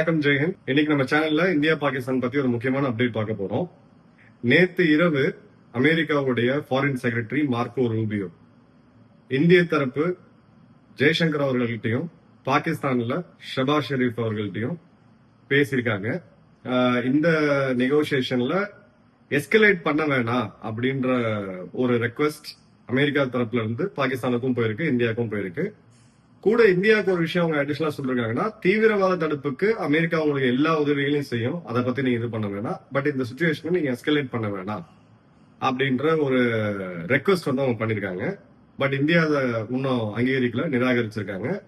வணக்கம் ஜெயஹிந்த் இன்னைக்கு நம்ம சேனல்ல இந்தியா பாகிஸ்தான் பத்தி ஒரு முக்கியமான அப்டேட் பார்க்க போறோம். நேத்து இரவு அமெரிக்காவுடைய ஃபாரின் செக்ரட்டரி மார்க்கோ ரூபியோ இந்திய தரப்பு ஜெய்சங்கர் அவர்கள்ட்டையும் பாகிஸ்தான்ல ஷபாஸ் ஷெரீப் அவர்கள்ட்டையும் பேசியிருக்காங்க. இந்த நெகோசியேஷன்ல எஸ்கலேட் பண்ண வேணாம் அப்படின்ற ஒரு ரெக்வெஸ்ட் அமெரிக்கா தரப்புல இருந்து பாகிஸ்தானுக்கும் போயிருக்கு இந்தியாவுக்கும் போயிருக்கு. கூட இந்தியாவுக்கு ஒரு விஷயம் அவங்க அடிஷனலா சொல்லிருக்காங்கன்னா தீவிரவாத தடுப்புக்கு அமெரிக்கா உங்களுக்கு எல்லா உதவிகளையும் செய்யும். அதை பத்தி நீங்க இது பண்ண வேணாம். பட் இந்த சுச்சுவேஷனை நீங்க எஸ்கலேட் பண்ண வேணாம். அப்படின்ற ஒரு ரெக்வஸ்ட் வந்து அவங்க பண்ணிருக்காங்க. பட் இந்தியா அதை இன்னும் அங்கீகரிக்கல நிராகரிச்சிருக்காங்க.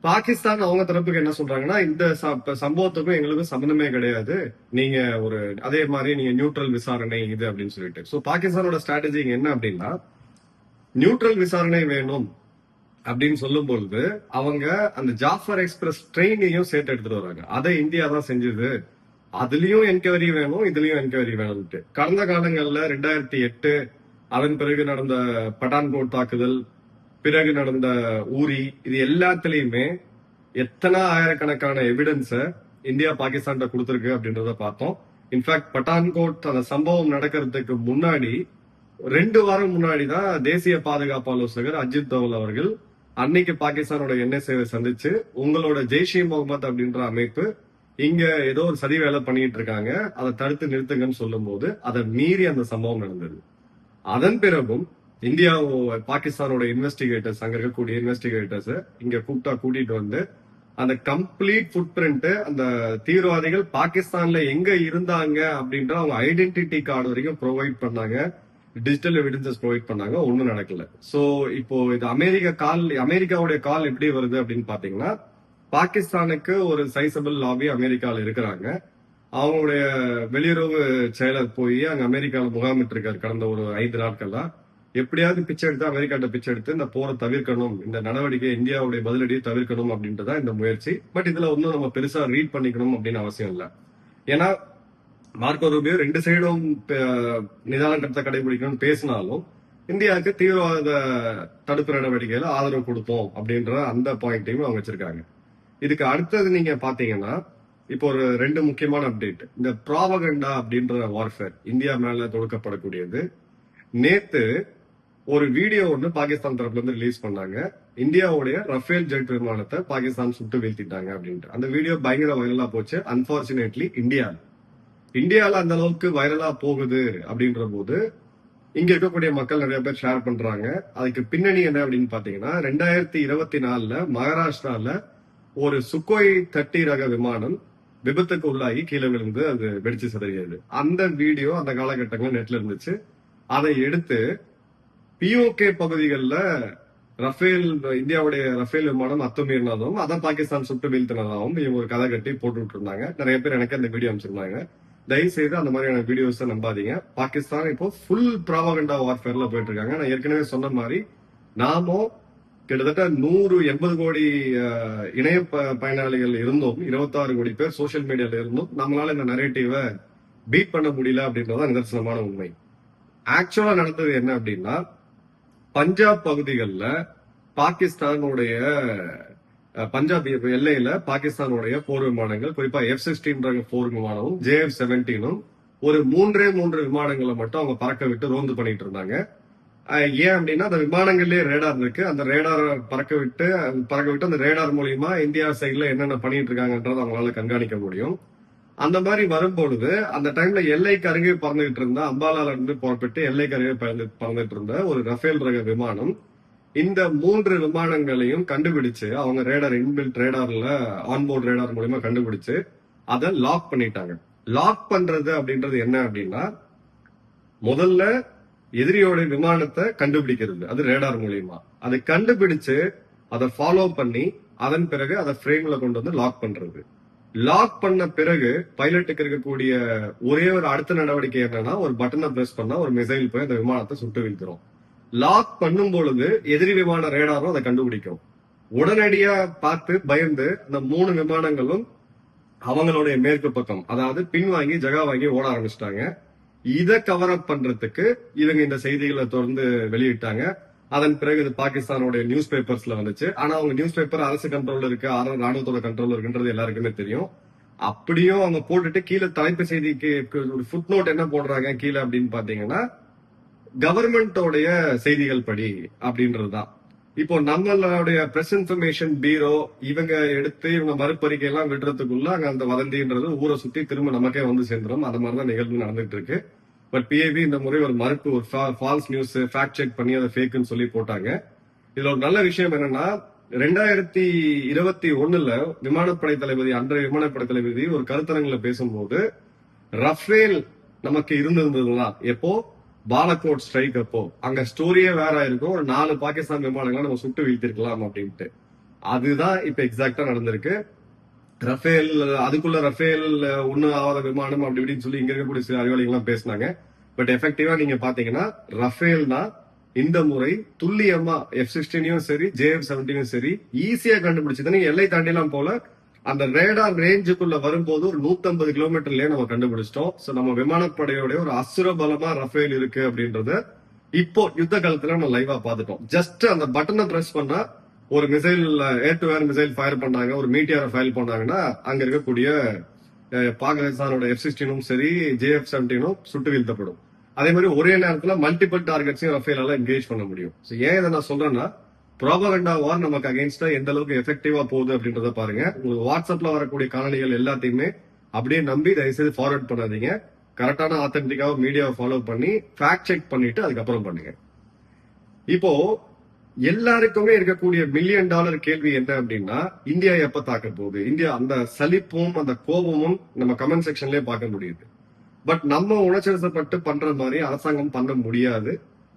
பாகிஸ்தான் அவங்க தரப்புக்கு என்ன சொல்றாங்கன்னா இந்த ச- சம்பவத்துக்கும் எங்களுக்கும் சம்பந்தமே கிடையாது. நீங்க ஒரு அதே மாதிரி நீங்க நியூட்ரல் விசாரணை இது அப்படின்னு சொல்லிட்டு. சோ பாகிஸ்தானோட ஸ்ட்ராட்டஜி என்ன அப்படின்னா நியூட்ரல் விசாரணை வேணும். அப்படின்னு சொல்லும் பொழுது அவங்க அந்த ஜாஃபர் எக்ஸ்பிரஸ் ட்ரெயினையும் சேர்த்து எடுத்துட்டு வராங்க. அதை இந்தியா தான் செஞ்சது. அதுலயும் என்கொயரி வேணும் இதுலயும் என்கொயரி வேணும்ட்டு. கடந்த காலங்கள்ல ரெண்டாயிரத்தி எட்டு அதன் பிறகு நடந்த பட்டான்கோட் தாக்குதல் பிறகு நடந்த ஊரி இது எல்லாத்துலயுமே எத்தனை ஆயிரக்கணக்கான எவிடன்ஸ இந்தியா பாகிஸ்தான் கொடுத்திருக்கு அப்படின்றத பார்த்தோம். இன்ஃபேக்ட் பட்டான்கோட் அந்த சம்பவம் நடக்கிறதுக்கு முன்னாடி ரெண்டு வாரம் முன்னாடி தான் தேசிய பாதுகாப்பு ஆலோசகர் அஜித் தோவல் அவர்கள் அன்னைக்கு பாகிஸ்தானோட என்எஸ்ஏவை சந்திச்சு உங்களோட ஜெய்ஷே முகமது அப்படின்ற அமைப்பு இங்க ஏதோ ஒரு சதி வேலை பண்ணிட்டு இருக்காங்க. அதை தடுத்து நிறுத்துங்கன்னு சொல்லும்போது அதை மீறி அந்த சம்பவம் நடந்தது. அதன் பிறகும் இந்தியா பாகிஸ்தானோட இன்வெஸ்டிகேட்டர்ஸ் அங்க இருக்கக்கூடிய இன்வெஸ்டிகேட்டர்ஸ் இங்க கூப்பிட்டா கூட்டிட்டு வந்து அந்த கம்ப்ளீட் ஃபுட் பிரிண்ட் அந்த தீவிரவாதிகள் பாகிஸ்தான்ல எங்க இருந்தாங்க அப்படின்ற அவங்க ஐடென்டிட்டி கார்டு வரைக்கும் ப்ரொவைட் பண்ணாங்க. டிஜிட்டல் எவிடன்சஸ் ப்ரொவைட் பண்ணாங்க. ஒன்றும் நடக்கல. ஸோ இப்போ இது அமெரிக்கா கால் அமெரிக்காவுடைய கால் எப்படி வருது அப்படின்னு பாத்தீங்கன்னா பாகிஸ்தானுக்கு ஒரு சைசபிள் லாபி அமெரிக்காவில் இருக்கிறாங்க. அவங்களுடைய வெளியுறவு செயலர் போய் அங்க அமெரிக்காவில் முகாமிட்டு இருக்காரு கடந்த ஒரு ஐந்து நாட்கள்லாம் எப்படியாவது பிச்சை எடுத்து அமெரிக்காட்ட பிச்சை எடுத்து இந்த போரை தவிர்க்கணும் இந்த நடவடிக்கை இந்தியாவுடைய பதிலடியை தவிர்க்கணும் அப்படின்றதா இந்த முயற்சி. பட் இதுல ஒன்றும் நம்ம பெருசா ரீட் பண்ணிக்கணும் அப்படின்னு அவசியம் இல்லை. ஏன்னா மார்க்கோ ரூபியோ ரெண்டு சைடும் நிதானத்தை கடைபிடிக்கணும்னு பேசினாலும் இந்தியாவுக்கு தீவிரவாத தடுப்பு நடவடிக்கையில ஆதரவு கொடுப்போம் அப்படின்ற அந்த பாயிண்ட்டையும் அவங்க வச்சிருக்காங்க. இதுக்கு அடுத்தது நீங்க பாத்தீங்கன்னா இப்போ ஒரு ரெண்டு முக்கியமான அப்டேட் இந்த ப்ராவகண்டா அப்படின்ற வார்ஃபேர் இந்தியா மேல தொடுக்கப்படக்கூடியது. நேத்து ஒரு வீடியோ ஒன்று பாகிஸ்தான் தரப்புல இருந்து ரிலீஸ் பண்ணாங்க. இந்தியாவுடைய ரஃபேல் ஜெட் விமானத்தை பாகிஸ்தான் சுட்டு வீழ்த்திட்டாங்க அப்படின்ட்டு. அந்த வீடியோ பயங்கர வைரலா போச்சு. அன்பார்ச்சுனேட்லி இந்தியா இந்தியாவில் அந்த அளவுக்கு வைரலா போகுது அப்படின்ற போது இங்க இருக்கக்கூடிய மக்கள் நிறைய பேர் ஷேர் பண்றாங்க. அதுக்கு பின்னணி என்ன அப்படின்னு பாத்தீங்கன்னா ரெண்டாயிரத்தி இருபத்தி நாலுல மகாராஷ்டிரால ஒரு சுக்கோய் தட்டி ரக விமானம் விபத்துக்கு உள்ளாகி கீழே விழுந்து அது வெடிச்சு சிதறியது. அந்த வீடியோ அந்த காலகட்டங்கள் நெட்ல இருந்துச்சு. அதை எடுத்து பிஓகே பகுதிகளில் ரஃபேல் இந்தியாவுடைய ரஃபேல் விமானம் அத்துமீறினதும் அதை பாகிஸ்தான் சுட்டு வீழ்த்தினதாகவும் இவங்க ஒரு கதை கட்டி போட்டுட்டு இருந்தாங்க நிறைய பேர் எனக்கு அந்த வீடியோ அமைச்சிருந்தாங்க தயவு செய்து அந்த மாதிரியான வீடியோஸ் நம்பாதீங்க. பாகிஸ்தான் இப்போ ஃபுல் ப்ராவகண்டா வார்ஃபேர்ல போயிட்டு இருக்காங்க நான் ஏற்கனவே சொன்ன மாதிரி நாமும் கிட்டத்தட்ட நூறு எண்பது கோடி இணைய ப- பயனாளிகள் இருந்தும் இருபத்தாறு கோடி பேர் சோஷியல் மீடியால இருந்தும் நம்மளால இந்த நரேட்டிவை பீட் பண்ண முடியல அப்படின்றதான் நிதர்சனமான உண்மை. ஆக்சுவலா நடந்தது என்ன அப்படின்னா பஞ்சாப் பகுதிகளில் பாகிஸ்தானுடைய பஞ்சாப் எல்லையில பாகிஸ்தானுடைய போர் விமானங்கள் குறிப்பா எஃப் சிக்ஸ்டீன் போர் விமானமும் ஜேஎஃப் செவன்டீனும் ஒரு மூன்றே மூன்று விமானங்களை மட்டும் அவங்க பறக்க விட்டு ரோந்து பண்ணிட்டு இருந்தாங்க. ஏன் அப்படின்னா அந்த விமானங்கள்லயே ரேடார் இருக்கு. அந்த ரேடார் பறக்க விட்டு பறக்க விட்டு அந்த ரேடார் மூலியமா இந்தியா சைட்ல என்னென்ன பண்ணிட்டு இருக்காங்கன்றத அவங்களால கண்காணிக்க முடியும். அந்த மாதிரி வரும்பொழுது அந்த டைம்ல எல்லைக்கு அருகே பறந்துகிட்டு இருந்த அம்பாலால இருந்து புறப்பட்டு எல்லைக்கு அருகே பறந்து பறந்துட்டு இருந்த ஒரு ரஃபேல் ரக விமானம் இந்த மூன்று விமானங்களையும் கண்டுபிடிச்சு அவங்க ரேடார் இன்பில்ட் ரேடார்ல ஆன்போர்ட் ரேடார் மூலியமா கண்டுபிடிச்சு அதை லாக் பண்ணிட்டாங்க. லாக் பண்றது அப்படின்றது என்ன அப்படின்னா முதல்ல எதிரியோட விமானத்தை கண்டுபிடிக்கிறது அது ரேடார் மூலியமா. அதை கண்டுபிடிச்சு அதை ஃபாலோ பண்ணி அதன் பிறகு அதை ஃப்ரேம்ல கொண்டு வந்து லாக் பண்றது. லாக் பண்ண பிறகு பைலட்டுக்கு இருக்கக்கூடிய ஒரே ஒரு அடுத்த நடவடிக்கை என்னன்னா ஒரு பட்டனை பிரஸ் பண்ணா ஒரு மிசைல் போய் அந்த விமானத்தை சுட்டு வீழ்த்துரும். லாக் பண்ணும் பொழுது எதிரி விமான ரேடாரும் அதை கண்டுபிடிக்கும். உடனடியா பார்த்து பயந்து அந்த மூணு விமானங்களும் அவங்களுடைய மேற்கு பக்கம் அதாவது பின்வாங்கி ஜகா வாங்கி ஓட ஆரம்பிச்சிட்டாங்க. இதை கவர் அப் பண்றதுக்கு இவங்க இந்த செய்திகளை தொடர்ந்து வெளியிட்டாங்க. அதன் பிறகு இது பாகிஸ்தானுடைய நியூஸ் பேப்பர்ஸ்ல வந்துச்சு. ஆனா அவங்க நியூஸ் பேப்பர் அரசு கண்ட்ரோல்ல இருக்கு ராணுவத்தோட கண்ட்ரோல்ல இருக்குன்றது எல்லாருக்குமே தெரியும். அப்படியும் அவங்க போட்டுட்டு கீழே தலைப்பு செய்திக்கு ஒரு ஃபுட் நோட் என்ன போடுறாங்க கீழே அப்படின்னு பாத்தீங்கன்னா கவர்மெண்டோடைய செய்திகள் படி அப்படின்றதுதான். இப்போ நம்மளுடைய பிரஸ் இன்ஃபர்மேஷன் பீரோ இவங்க எடுத்து இவங்க மறுப்பறிக்கை எல்லாம் விடுறதுக்குள்ள அங்க அந்த வதந்தின்றது ஊரை சுத்தி திரும்ப நமக்கே வந்து சேர்ந்துடும் அந்த மாதிரிதான் நிகழ்வு நடந்துட்டு இருக்கு பட் பிஏபி இந்த முறை ஒரு மறுப்பு ஒரு ஃபால்ஸ் நியூஸ் ஃபேக்ட் செக் பண்ணி அதை ஃபேக்குன்னு சொல்லி போட்டாங்க. இதுல ஒரு நல்ல விஷயம் என்னன்னா ரெண்டாயிரத்தி இருபத்தி ஒண்ணுல விமானப்படை தளபதி அன்றைய விமானப்படை தளபதி ஒரு கருத்தரங்குல பேசும்போது ரஃபேல் நமக்கு இருந்திருந்ததுதான். எப்போ? பாலகோட் ஸ்ட்ரைக் அப்போ அங்க ஸ்டோரியே வேற இருக்கும். ஒரு நாலு பாகிஸ்தான் விமானங்களை நம்ம சுட்டு வீழ்த்திருக்கலாம் அப்படின்ட்டு. அதுதான் இப்ப எக்ஸாக்டா நடந்திருக்கு. ரஃபேல் அதுக்குள்ள ரஃபேல் ஒண்ணு ஆகாத விமானம் அப்படி இப்படின்னு சொல்லி இங்க இருக்கக்கூடிய சில அறிவாளிகள்லாம் பேசினாங்க. பட் எஃபெக்டிவா நீங்க பாத்தீங்கன்னா ரஃபேல் தான் இந்த முறை துல்லியமா எஃப் சிக்ஸ்டீனையும் சரி ஜேஎஃப் செவன்டீனும் சரி ஈஸியா கண்டுபிடிச்சது. நீங்க எல்லை தாண்டிலாம் போல அந்த ரேடார் ரேஞ்சுக்குள்ள வரும்போது ஒரு 150 கிலோமீட்டர்லயே நம்ம கண்டுபிடிச்சிட்டோம். சோ நம்ம விமானப்படையோட ஒரு அசுர பலமா ரஃபேல் இருக்கு அப்படின்றத இப்போ யுத்த காலத்துல நம்ம லைவா பாத்துட்டோம் ஜஸ்ட் அந்த பட்டனை பிரஸ் பண்ணா ஒரு missile air to air missile fire பண்ணாங்க ஒரு மீட்டியாரை ஃபயர் பண்ணாங்கன்னா அங்க இருக்கக்கூடிய பாகிஸ்தானோட எஃப் சிக்ஸ்டீனும் சரி ஜேஎஃப் செவன்டீனும் சுட்டு வீழ்த்தப்படும். அதே மாதிரி ஒரே நேரத்துல மல்டிபிள் டார்கெட்ஸையும் ரஃபேலால என்கேஜ் பண்ண முடியும். ஏன் இதை நான் சொல்றேன்னா ப்ராபகண்டா வார் நமக்கு அகைன்ஸ்டா எந்த அளவுக்கு எஃபெக்டிவா போகுது அப்படின்றத பாருங்க. உங்களுக்கு வாட்ஸ்அப்ல வரக்கூடிய காணொலிகள் எல்லாத்தையுமே அப்படியே நம்பி தயவுசெய்து ஃபார்வர்ட் பண்ணாதீங்க. கரெக்டான ஆத்தென்டிக்காக மீடியாவை ஃபாலோ பண்ணி ஃபேக்ட் செக் பண்ணிட்டு அதுக்கப்புறம் பண்ணுங்க. இப்போ எல்லாருக்குமே இருக்கக்கூடிய மில்லியன் டாலர் கேள்வி என்ன அப்படின்னா இந்தியா எப்ப தாக்க போகுது? இந்தியா அந்த சலிப்பும் அந்த கோபமும் நம்ம கமெண்ட் செக்ஷன்லயே பார்க்க முடியுது. பட் நம்ம உணர்ச்சிவசப்பட்டு பண்ற மாதிரி அரசாங்கம் பண்ண முடியாது.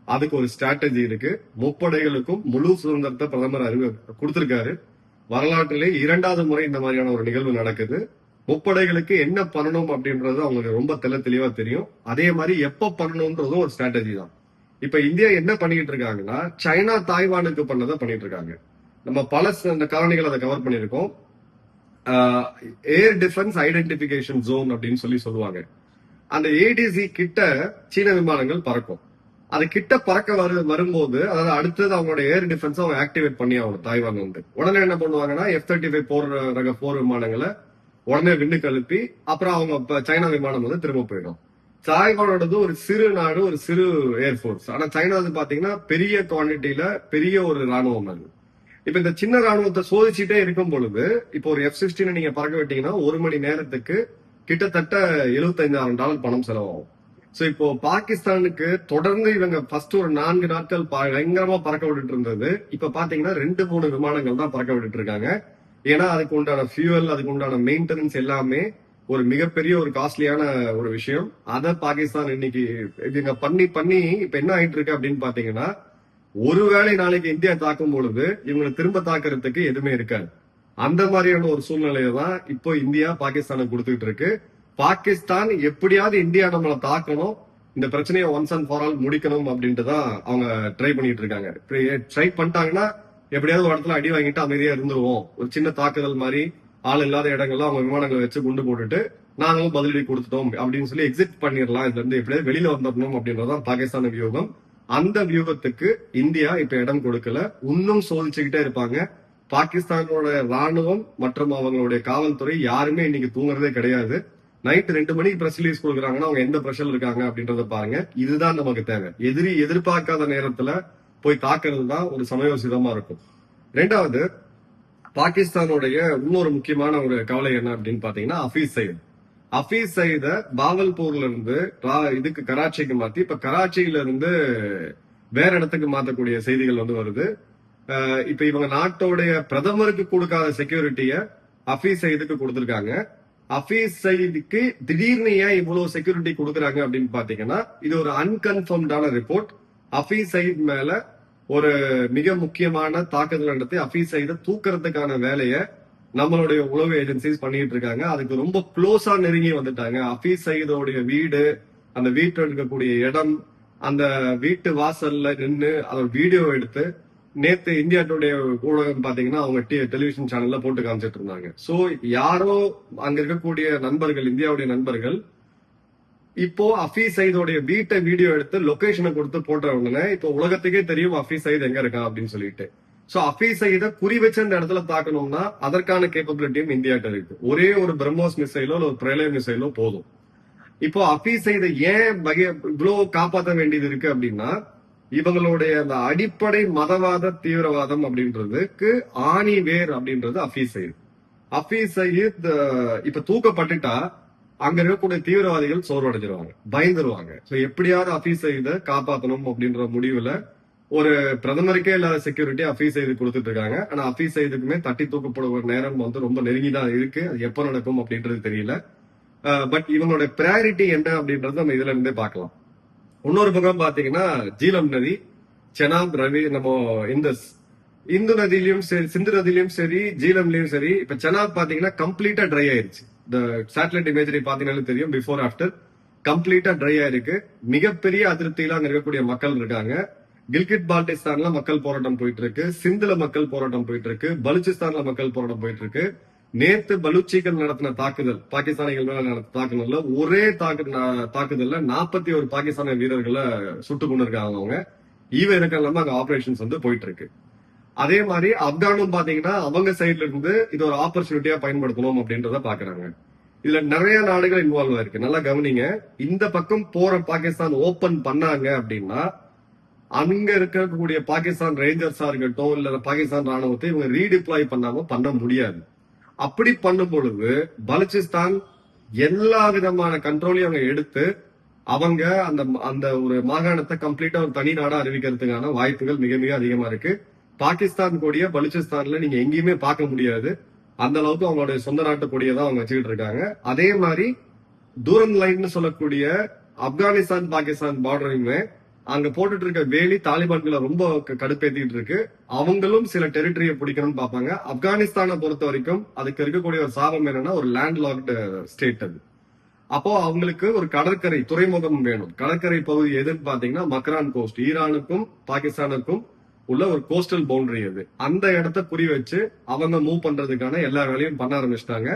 அதுக்கு ஒரு ஸ்ட்ராட்டஜி இருக்கு. முப்படைகளுக்கும் முழு சுதந்திரத்தை பிரதமர் அறிவு கொடுத்திருக்காரு. வரலாற்றிலே இரண்டாவது முறை இந்த மாதிரியான ஒரு நிகழ்வு நடக்குது. முப்படைகளுக்கு என்ன பண்ணணும் அப்படின்றது அவங்களுக்கு ரொம்ப தெல தெளிவா தெரியும். அதே மாதிரி எப்ப பண்ணணும்ன்றதும் ஒரு ஸ்ட்ராட்டஜி தான். இப்ப இந்தியா என்ன பண்ணிட்டு இருக்காங்கன்னா சைனா தாய்வானுக்கு பண்ணதை பண்ணிட்டு இருக்காங்க. நம்ம பல ச- காரணிகள் அதை கவர் பண்ணியிருக்கோம். ஏர் டிஃபென்ஸ் ஐடென்டிபிகேஷன் ஜோன் அப்படின்னு சொல்லி சொல்லுவாங்க. அந்த ஏடிசி கிட்ட சீன விமானங்கள் பறக்கும். அது கிட்ட பறக்க வரு வரும்போது அதாவது அடுத்தது அவங்களோட ஏர் டிஃபென்ஸ் அவங்க ஆக்டிவேட் பண்ணி ஆகணும் தாய்வான் வந்து. உடனே என்ன பண்ணுவாங்கன்னா எஃப் தேர்ட்டி ஃபைவ் போர் ரக போர் விமானங்களை உடனே விண்டு கழுப்பி அப்புறம் அவங்க சைனா விமானம் வந்து திரும்ப போயிடும். தாய்வானோடது ஒரு சிறு நாடு ஒரு சிறு ஏர்ஃபோர்ஸ் ஆனா வந்து பாத்தீங்கன்னா பெரிய குவான்டிட்டியில பெரிய ஒரு ராணுவம் அது. இப்ப இந்த சின்ன ராணுவத்தை சோதிச்சுட்டே இருக்கும் பொழுது இப்போ ஒரு எஃப் சிக்ஸ்டீன் நீங்க பறக்க விட்டீங்கன்னா ஒரு மணி நேரத்துக்கு கிட்டத்தட்ட 75000 டாலர் பணம் செலவாகும். சோ இப்போ பாகிஸ்தானுக்கு தொடர்ந்து இவங்க ஃபர்ஸ்ட் ஒரு நான்கு நாட்கள் பயங்கரமா பறக்க விட்டுட்டு இருந்தது. இப்ப பாத்தீங்கன்னா ரெண்டு மூணு விமானங்கள் தான் பறக்க விட்டுட்டு இருக்காங்க. ஏன்னா அதுக்கு உண்டான ஃபியூவல் அதுக்கு உண்டான மெயின்டெனன்ஸ் எல்லாமே ஒரு மிகப்பெரிய ஒரு காஸ்ட்லியான ஒரு விஷயம். அதை பாகிஸ்தான் இன்னைக்கு இவங்க பண்ணி பண்ணி இப்ப என்ன ஆயிட்டு இருக்கு அப்படின்னு பாத்தீங்கன்னா ஒருவேளை நாளைக்கு இந்தியா தாக்கும் பொழுது இவங்களை திரும்ப தாக்குறதுக்கு எதுவுமே இருக்காது. அந்த மாதிரியான ஒரு சூழ்நிலையை தான் இப்போ இந்தியா பாகிஸ்தானுக்கு கொடுத்துட்டு இருக்கு. பாகிஸ்தான் எப்படியாவது இந்தியா நம்மளை தாக்கணும் இந்த பிரச்சனையை ஒன்ஸ் அண்ட் ஃபார் ஆல் முடிக்கணும் அப்படின்ட்டு தான் அவங்க ட்ரை பண்ணிட்டு இருக்காங்க. ட்ரை பண்ணிட்டாங்கன்னா எப்படியாவது ஒரு இடத்துல அடி வாங்கிட்டு அமைதியா இருந்துருவோம். ஒரு சின்ன தாக்குதல் மாதிரி ஆள் இல்லாத இடங்கள்ல அவங்க விமானங்களை வச்சு குண்டு போட்டுட்டு நாங்களும் பதிலடி கொடுத்துட்டோம் அப்படின்னு சொல்லி எக்ஸிட் பண்ணிடலாம். இதுல இருந்து எப்படியாவது வெளியில வந்துடணும் அப்படின்றதான் பாகிஸ்தான் வியூகம். அந்த வியூகத்துக்கு இந்தியா இப்ப இடம் கொடுக்கல. இன்னும் சோதிச்சுக்கிட்டே இருப்பாங்க. பாகிஸ்தானோட ராணுவம் மற்றும் அவங்களுடைய காவல்துறை யாருமே இன்னைக்கு தூங்குறதே கிடையாது. நைட் ரெண்டு மணிக்கு பிரஸ் ரிலீஸ் கொடுக்குறாங்கன்னா அவங்க எந்த பிரஷர் இருக்காங்க அப்படின்றத பாருங்க. இதுதான் நமக்கு தேவை. எதிரி எதிர்பார்க்காத நேரத்துல போய் தாக்குறது தான் ஒரு சமயோசிதமா இருக்கும். ரெண்டாவது பாகிஸ்தானுடைய இன்னொரு முக்கியமான ஒரு கவலை என்ன அப்படின்னு பாத்தீங்கன்னா அஃபீஸ் சயீத். அஃபீஸ் சயீத பாவல்பூர்ல இருந்து இதுக்கு கராச்சிக்கு மாத்தி இப்ப கராச்சியில இருந்து வேற இடத்துக்கு மாத்தக்கூடிய செய்திகள் வந்து வருது. இப்ப இவங்க நாட்டோடைய பிரதமருக்கு கொடுக்காத செக்யூரிட்டிய அஃபீஸ் சயீதுக்கு கொடுத்திருக்காங்க. அஃபீஸ் சைடுக்கு திடீர்னு ஏன் இவ்வளவு செக்யூரிட்டி கொடுக்குறாங்க அப்படின்னு பாத்தீங்கன்னா இது ஒரு அன்கன்ஃபர்ம்டான ரிப்போர்ட் அஃபீஸ் சைட் மேல ஒரு மிக முக்கியமான தாக்குதல் நடத்தி அஃபீஸ் சைட தூக்குறதுக்கான வேலையை நம்மளுடைய உளவு ஏஜென்சிஸ் பண்ணிட்டு இருக்காங்க. அதுக்கு ரொம்ப க்ளோஸா நெருங்கி வந்துட்டாங்க. அஃபீஸ் சயீதோடைய வீடு அந்த வீட்டில் இருக்கக்கூடிய இடம் அந்த வீட்டு வாசல்ல நின்று அதோட வீடியோ எடுத்து நேத்து இந்தியா டுடே ஊடகம் பாத்தீங்கன்னா அவங்க டெலிவிஷன் சேனல்ல போட்டு காமிச்சிட்டு இருந்தாங்க. சோ யாரோ அங்க இருக்கக்கூடிய நண்பர்கள் இந்தியாவுடைய நண்பர்கள் இப்போ அஃபீஸ் சைதோடைய வீட்டை வீடியோ எடுத்து லொகேஷனை கொடுத்து போட்ட உடனே இப்போ உலகத்துக்கே தெரியும் அஃபீஸ் சைத் எங்க இருக்கான் அப்படின்னு சொல்லிட்டு. சோ அஃபீஸ் சைத குறி வச்சு அந்த இடத்துல தாக்கணும்னா அதற்கான கேப்பபிலிட்டியும் இந்தியாட்ட இருக்கு. ஒரே ஒரு பிரம்மோஸ் மிசைலோ இல்ல ஒரு பிரளய மிசைலோ போதும். இப்போ அஃபீஸ் சைத ஏன் இவ்வளவு காப்பாற்ற வேண்டியது இருக்கு அப்படின்னா இவங்களுடைய அந்த அடிப்படை மதவாத தீவிரவாதம் அப்படின்றதுக்கு ஆணி வேர் அப்படின்றது அஃபீஸ் சயீத். அஃபீஸ் சயீத் இப்ப தூக்கப்பட்டுட்டா அங்க இருக்கக்கூடிய தீவிரவாதிகள் சோர்வடைஞ்சிருவாங்க பயந்துருவாங்க. சோ எப்படியாவது அஃபீஸ் சயீத காப்பாத்தணும் அப்படின்ற முடிவுல ஒரு பிரதமருக்கே இல்லாத செக்யூரிட்டி அஃபீஸ் செய்து கொடுத்துட்டு இருக்காங்க ஆனா அஃபீஸ் செய்துக்குமே தட்டி தூக்கப்படுற நேரம் வந்து ரொம்ப நெருங்கி தான் இருக்கு. அது எப்ப நடக்கும் அப்படின்றது தெரியல. பட் இவங்களோட ப்ரையாரிட்டி என்ன அப்படின்றது நம்ம இதுல இருந்தே பார்க்கலாம். இன்னொரு பக்கம் பாத்தீங்கன்னா ஜீலம் நதி செனாப் ரவி நம்ம இந்தஸ். இந்து நதியிலயும் சரி சிந்து நதியிலயும் சரி ஜீலம்லயும் சரி இப்ப செனாப் பாத்தீங்கன்னா கம்ப்ளீட்டா ட்ரை ஆயிருச்சு. இந்த சேட்டலைட் இமேஜரி பாத்தீங்கன்னாலும் தெரியும் பிஃபோர் ஆஃப்டர் கம்ப்ளீட்டா ட்ரை ஆயிருக்கு. மிகப்பெரிய அதிருப்தியில அங்க இருக்கக்கூடிய மக்கள் இருக்காங்க. கில்கிட் பால்டிஸ்தான்ல மக்கள் போராட்டம் போயிட்டு இருக்கு. சிந்துல மக்கள் போராட்டம் போயிட்டு இருக்கு. பலுச்சிஸ்தான்ல மக்கள் போராட்டம் போயிட்டு இருக்கு. நேத்து பலூச்சிகள் நடத்தின தாக்குதல் பாகிஸ்தானிகள் மேல நடத்த தாக்குதல்ல ஒரே தாக்கு தாக்குதல்ல நாற்பத்தி ஒரு பாகிஸ்தான வீரர்களை சுட்டு கொண்டிருக்காங்க அவங்க. ஈவ இறக்கம் இல்லாம அங்க ஆபரேஷன்ஸ் வந்து போயிட்டு இருக்கு அதே மாதிரி ஆப்கானும் பாத்தீங்கன்னா அவங்க சைட்ல இருந்து இது ஒரு ஆப்பர்ச்சுனிட்டியா பயன்படுத்தணும் அப்படின்றத பாக்குறாங்க. இதுல நிறைய நாடுகள் இன்வால்வ் ஆயிருக்கு. நல்லா கவனிங்க. இந்த பக்கம் போற பாகிஸ்தான் ஓபன் பண்ணாங்க அப்படின்னா அங்க இருக்கக்கூடிய பாகிஸ்தான் ரேஞ்சர்ஸா இருக்கட்டும் இல்ல பாகிஸ்தான் ராணுவத்தை இவங்க ரீடிப்ளாய் பண்ணாம பண்ண முடியாது. அப்படி பண்ணும் பொழுது பலுச்சிஸ்தான் எல்லா விதமான கண்ட்ரோலையும் அவங்க எடுத்து அவங்க அந்த அந்த ஒரு மாகாணத்தை கம்ப்ளீட்டா ஒரு தனி நாடா அறிவிக்கிறதுக்கான வாய்ப்புகள் மிக மிக அதிகமா இருக்கு. பாகிஸ்தான் கொடிய பலுச்சிஸ்தான்ல நீங்க எங்கேயுமே பார்க்க முடியாது. அந்த அளவுக்கு அவங்களுடைய சொந்த நாட்டு கொடியை தான் அவங்க வச்சுக்கிட்டு இருக்காங்க. அதே மாதிரி தூரம் லைன்னு சொல்லக்கூடிய ஆப்கானிஸ்தான் பாகிஸ்தான் பார்டரையுமே அங்க போட்டுட்டு இருக்க வேலி தாலிபான்களை ரொம்ப கடுப்பேத்திட்டு இருக்கு. அவங்களும் சில டெரிட்டரியை பிடிக்கணும்னு பார்ப்பாங்க. ஆப்கானிஸ்தானை பொறுத்த வரைக்கும் அதுக்கு இருக்கக்கூடிய ஒரு சாபம் என்னன்னா ஒரு லேண்ட் லாக்டு ஸ்டேட் அது. அப்போ அவங்களுக்கு ஒரு கடற்கரை துறைமுகம் வேணும். கடற்கரை பகுதி எதுன்னு பாத்தீங்கன்னா மக்ரான் கோஸ்ட் ஈரானுக்கும் பாகிஸ்தானுக்கும் உள்ள ஒரு கோஸ்டல் பவுண்டரி அது. அந்த இடத்த குறி வச்சு அவங்க மூவ் பண்றதுக்கான எல்லா வேலையும் பண்ண ஆரம்பிச்சிட்டாங்க.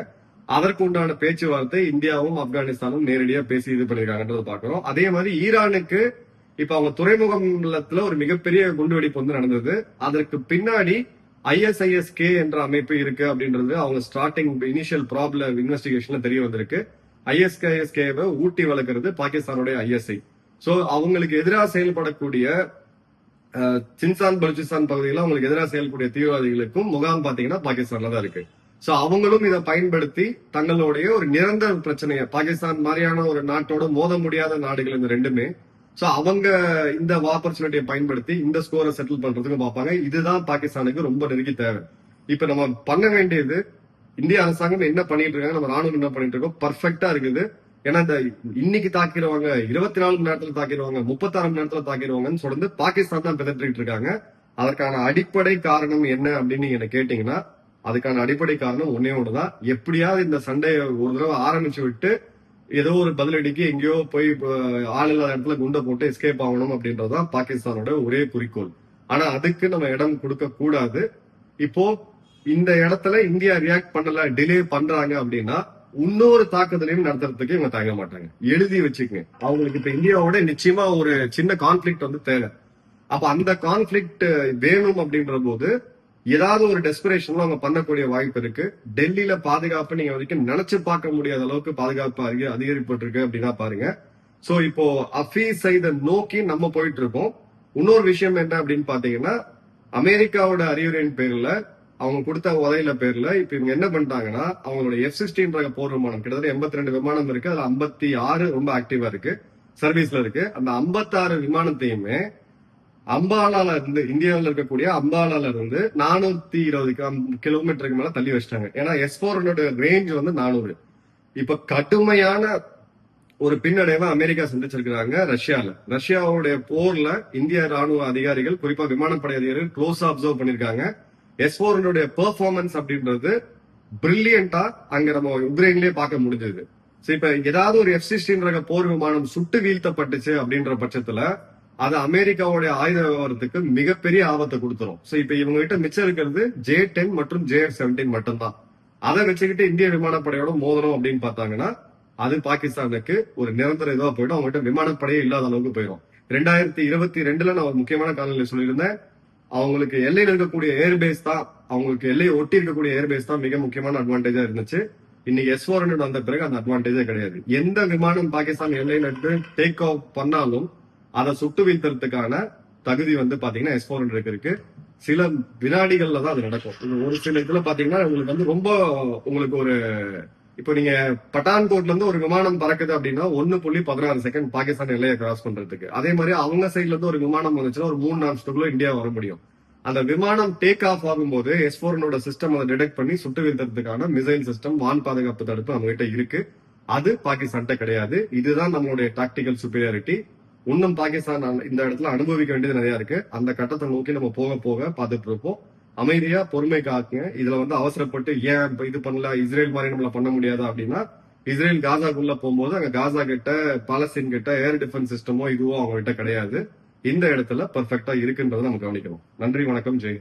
அதற்கு உண்டான பேச்சுவார்த்தை இந்தியாவும் ஆப்கானிஸ்தானும் நேரடியா பேசி இது பண்ணிருக்காங்கன்றது பாக்குறோம் அதே மாதிரி ஈரானுக்கு இப்ப அவங்க துறைமுகத்துல ஒரு மிகப்பெரிய குண்டுவெடிப்பு வந்து நடந்தது. அதற்கு பின்னாடி ஐஎஸ்ஐஎஸ்கே என்ற அமைப்பு இருக்கு அப்படின்றது அவங்க ஸ்டார்டிங் இனிஷியல் ப்ராப்ளம் இன்வெஸ்டிகேஷன்ல தெரிய வந்திருக்கு. ஐஎஸ்கேஎஸ்கேவை ஊட்டி வளர்க்கறது பாகிஸ்தானுடைய ஐஎஸ்ஐ சோ அவங்களுக்கு எதிராக செயல்படக்கூடிய சின்சான் பலுச்சிஸ்தான் பகுதியில் அவங்களுக்கு எதிராக செயல்படக்கூடிய தீவிரவாதிகளுக்கும் முகாம் பாத்தீங்கன்னா பாகிஸ்தான்ல தான் இருக்கு. சோ அவங்களும் இதை பயன்படுத்தி தங்களுடைய ஒரு நிரந்தர பிரச்சனையை பாகிஸ்தான் மாதிரியான ஒரு நாட்டோட மோத முடியாத நாடுகள் இந்த ரெண்டுமே சோ அவங்க இந்த ஆப்பர்ச்சுனிட்டியை பயன்படுத்தி இந்த ஸ்கோரை செட்டில் பண்றதுக்கு பார்ப்பாங்க. இதுதான் பாகிஸ்தானுக்கு ரொம்ப நெருங்கி தேவை. இப்ப நம்ம பண்ண வேண்டியது இந்திய அரசாங்கம் என்ன பண்ணிட்டு இருக்காங்க நம்ம ராணுவம் என்ன பண்ணிட்டு இருக்கோம் பர்ஃபெக்டா இருக்குது. ஏன்னா இந்த இன்னைக்கு தாக்கிடுவாங்க இருபத்தி நாலு மணி நேரத்துல தாக்கிடுவாங்க முப்பத்தாறு மணி நேரத்துல தாக்கிடுவாங்கன்னு சொல்லிட்டு பாகிஸ்தான் தான் பிதற்றிட்டு இருக்காங்க. அதற்கான அடிப்படை காரணம் என்ன அப்படின்னு நீங்க கேட்டீங்கன்னா அதுக்கான அடிப்படை காரணம் ஒன்னே ஒண்ணுதான். எப்படியாவது இந்த சண்டையை ஒரு தடவை ஆரம்பிச்சு விட்டு ஏதோ ஒரு பதிலடிக்கு எங்கேயோ போய் ஆள் இல்லாத இடத்துல குண்டை போட்டு எஸ்கேப் ஆகணும் அப்படின்றதுதான் பாகிஸ்தானோட ஒரே குறிக்கோள். ஆனா அதுக்கு நம்ம இடம் கொடுக்க கூடாது. இப்போ இந்த இடத்துல இந்தியா ரியாக்ட் பண்ணல டிலே பண்றாங்க அப்படின்னா இன்னொரு தாக்குதலையும் நடத்துறதுக்கு இவங்க தயங்க மாட்டாங்க. எழுதி வச்சுக்கங்க. அவங்களுக்கு இப்ப இந்தியாவோட நிச்சயமா ஒரு சின்ன கான்ஃபிளிக்ட் வந்து தேவை. அப்ப அந்த கான்ஃபிளிக்ட் வேணும் அப்படின்ற போது ஏதாவது ஒரு டெஸ்பிரேஷன்ல அவங்க பண்ணக்கூடிய வாய்ப்பு இருக்கு. டெல்லியில பாதுகாப்பு நீங்க வரைக்கும் நினைச்சு பார்க்க முடியாத அளவுக்கு பாதுகாப்பு அதிக அதிகரிப்பட்டிருக்கு அப்படின்னா பாருங்க. சோ இப்போ அஃபீஸ் சைத நோக்கி நம்ம போயிட்டு இருக்கோம் இன்னொரு விஷயம் என்ன அப்படின்னு பாத்தீங்கன்னா அமெரிக்காவோட அறிவுரையின் பேர்ல அவங்க கொடுத்த உதவியில பேர்ல இப்ப இவங்க என்ன பண்ணிட்டாங்கன்னா அவங்களோட எஃப் சிக்ஸ்டீன் ரக போர் விமானம். கிட்டத்தட்ட எண்பத்தி ரெண்டு விமானம் இருக்கு. அதுல ஐம்பத்தி ஆறு ரொம்ப ஆக்டிவா இருக்கு. சர்வீஸ்ல இருக்கு. அந்த 56 விமானத்தையுமே அம்பாலால இருந்து இந்தியாவில் இருக்கக்கூடிய அம்பாலால இருந்து நானூத்தி இருபது கிலோமீட்டருக்கு மேல தள்ளி வச்சிட்டாங்க. ஏன்னா எஸ் போர் ரேஞ்ச் வந்து நானூறு. இப்ப கடுமையான ஒரு பின்னடைவை அமெரிக்கா சந்திச்சிருக்கிறாங்க ரஷ்யால. ரஷ்யாவுடைய போர்ல இந்திய ராணுவ அதிகாரிகள் குறிப்பா விமானப்படை அதிகாரிகள் க்ளோஸ் அப்சர்வ் பண்ணிருக்காங்க. எஸ் போரனுடைய பெர்ஃபார்மன்ஸ் அப்படின்றது பிரில்லியண்டா அங்க நம்ம உக்ரைன்லயே பார்க்க முடிஞ்சது. சோ இப்ப ஏதாவது ஒரு எஃப் சிக்ஸ்டீன் ரக போர் விமானம் சுட்டு வீழ்த்தப்பட்டுச்சு அப்படின்ற பட்சத்துல அது அமெரிக்காவுடைய ஆயுத விவகாரத்துக்கு மிகப்பெரிய ஆபத்தை கொடுத்துரும். சோ இப்ப இவங்க கிட்ட மிச்சம் இருக்கிறது ஜே டென் மற்றும் ஜே செவன்டீன் மட்டும்தான். அதை வச்சுக்கிட்டு இந்திய விமானப்படையோட மோதணும் அப்படின்னு பார்த்தாங்கன்னா அது பாகிஸ்தானுக்கு ஒரு நிரந்தர இதுவா போயிடும். அவங்ககிட்ட விமானப்படையே இல்லாத அளவுக்கு போயிடும் ரெண்டாயிரத்தி இருபத்தி ரெண்டுல நான் ஒரு முக்கியமான காலநிலை சொல்லியிருந்தேன். அவங்களுக்கு எல்லையில் இருக்கக்கூடிய ஏர்பேஸ் தான் அவங்களுக்கு எல்லையை ஒட்டி இருக்கக்கூடிய ஏர்பேஸ் தான் மிக முக்கியமான அட்வான்டேஜா இருந்துச்சு. இன்னைக்கு எஸ் ஃபோர் வந்த பிறகு அந்த அட்வான்டேஜே கிடையாது. எந்த விமானம் பாகிஸ்தான் எல்லையில இருந்து டேக் ஆஃப் பண்ணாலும் அதை சுட்டு வீழ்த்துறதுக்கான தகுதி வந்து பாத்தீங்கன்னா எஸ் ஃபோர் இருக்கு. சில வினாடிகள்ல தான் அது நடக்கும். ஒரு சில இதுல பாத்தீங்கன்னா உங்களுக்கு வந்து ரொம்ப உங்களுக்கு ஒரு இப்போ நீங்க பட்டான்கோட்ல இருந்து ஒரு விமானம் பறக்குது அப்படின்னா ஒன்னு புள்ளி பதினாறு செகண்ட் பாகிஸ்தான் எல்லையை கிராஸ் பண்றதுக்கு. அதே மாதிரி அவங்க சைட்ல இருந்து ஒரு விமானம் வந்துச்சுன்னா ஒரு மூணு நிமிஷத்துக்குள்ள இந்தியா வர முடியும். அந்த விமானம் டேக் ஆஃப் ஆகும்போது எஸ் போர்னோட சிஸ்டம் அதை டிடெக்ட் பண்ணி சுட்டு வீழ்த்துறதுக்கான மிசைல் சிஸ்டம் வான் பாதுகாப்பு தடுப்பு அவங்க கிட்ட இருக்கு. அது பாகிஸ்தான்கிட்ட கிடையாது. இதுதான் நம்மளுடைய டாக்டிக்கல் சுப்பீரியாரிட்டி இன்னும் பாகிஸ்தான் இந்த இடத்துல அனுபவிக்க வேண்டியது நிறைய இருக்கு. அந்த கட்டத்தை நோக்கி நம்ம போக போக பார்த்துட்டு இருப்போம் அமைதியா பொறுமை காக்குங்க இதுல வந்து அவசரப்பட்டு ஏன் இது பண்ணல இஸ்ரேல் மாதிரி நம்மள பண்ண முடியாதா அப்படின்னா இஸ்ரேல் காசாக்குள்ள போகும்போது அங்க காசா கிட்ட பாலஸ்தீன் கிட்ட ஏர் டிஃபென்ஸ் சிஸ்டமோ இதுவோ அவங்க கிட்ட கிடையாது. இந்த இடத்துல பர்ஃபெக்டா இருக்குன்றதை நம்ம கவனிக்கணும். நன்றி வணக்கம் ஜெய்